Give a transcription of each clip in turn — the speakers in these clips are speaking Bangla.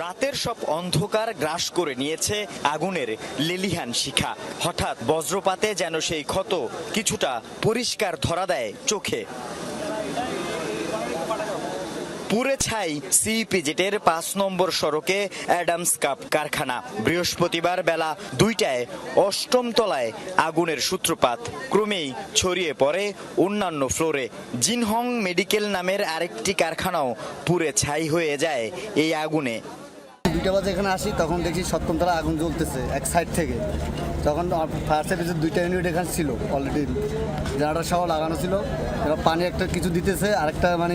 রাতের সব অন্ধকার গ্রাস করে নিয়েছে আগুনের লেলিহান শিখা। হঠাৎ বজ্রপাতে যেন সেই ক্ষত কিছুটা পরিষ্কার ধরা দেয় চোখে। পুরে ছাই সিপিজেটের পাঁচ নম্বর সড়কে অ্যাডামস কাপ কারখানা। বৃহস্পতিবার বেলা দুইটায় অষ্টম তলায় আগুনের সূত্রপাত। ক্রমেই ছড়িয়ে পড়ে অন্যান্য ফ্লোরে। জিনহং মেডিকেল নামের আরেকটি কারখানাও পুরে ছাই হয়ে যায় এই আগুনে। দুইটা বাজে এখানে আসি, তখন দেখি সপ্তমতলা আগুন জ্বলতেছে এক সাইড থেকে। তখন ফায়ার সার্ভিসের দুইটা ইউনিট এখানে ছিল অলরেডি জেনারেটার সহ লাগানো ছিল এবার পানি একটা কিছু দিতেছে, আরেকটা মানে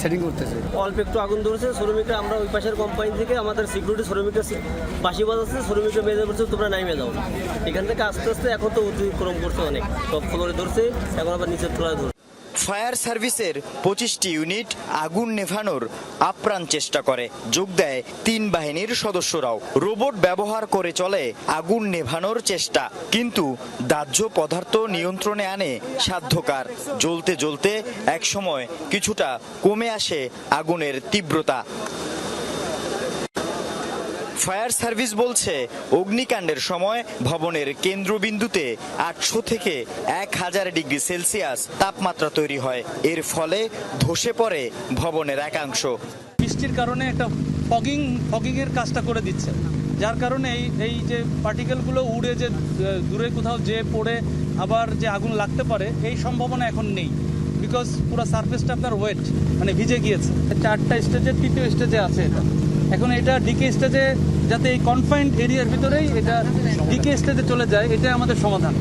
সেটিং করতেছে। অল্প একটু আগুন ধরেছে, শ্রমিকরা আমরা ওই পাশের কোম্পানি থেকে আমাদের সিকিউরিটি শ্রমিকরা বাসি বাজাচ্ছে, শ্রমিকরা মেজে পড়ছে তোমরা নাইমে যাও এখান থেকে আস্তে আস্তে এখন তো অতিক্রম করছে অনেক। টপ ফ্লোরে ধরছে, এখন আবার নিচের তলায় ধরছে। ফায়ার সার্ভিসের পঁচিশটি ইউনিট আগুন নেভানোর আপ্রাণ চেষ্টা করে। যোগ দেয় তিন বাহিনীর সদস্যরাও। রোবট ব্যবহার করে চলে আগুন নেভানোর চেষ্টা। কিন্তু দাহ্য পদার্থ নিয়ন্ত্রণে আনে সাধ্যকার। জ্বলতে জ্বলতে একসময় কিছুটা কমে আসে আগুনের তীব্রতা। ফায়ার সার্ভিস বলছে, অগ্নিকাণ্ডের সময় ভবনের কেন্দ্রবিন্দুতে আটশো থেকে এক হাজার ডিগ্রি সেলসিয়াস তাপমাত্রা তৈরি হয়। এর ফলে ধসে পড়ে ভবনের একাংশ। বৃষ্টির কারণে একটা ফগিং ফগিংয়ের কাজটা করে দিচ্ছে। যার কারণে এই এই যে পার্টিকেলগুলো উড়ে যে দূরে কোথাও যে পড়ে, আবার যে আগুন লাগতে পারে, এই সম্ভাবনা এখন নেই। বিকজ পুরো সারফেসটা আপনার ওয়েট মানে ভিজে গিয়েছে। চারটা স্টেজে তৃতীয় স্টেজে আছে এটা। এখন এটা ডিকে স্টেজে যাতে এই কনফাইন্ড এরিয়ার ভিতরেই এটা ডিকে স্টেজে চলে যায় এটা আমাদের সমাধান।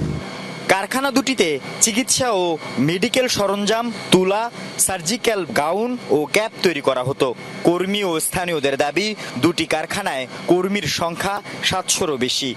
কারখানা দুটিতে চিকিৎসা ও মেডিকেল সরঞ্জাম, তুলা, সার্জিক্যাল গাউন ও ক্যাপ তৈরি করা হতো। কর্মী ও স্থানীয়দের দাবি, দুটি কারখানায় কর্মীর সংখ্যা সাতশোরও বেশি।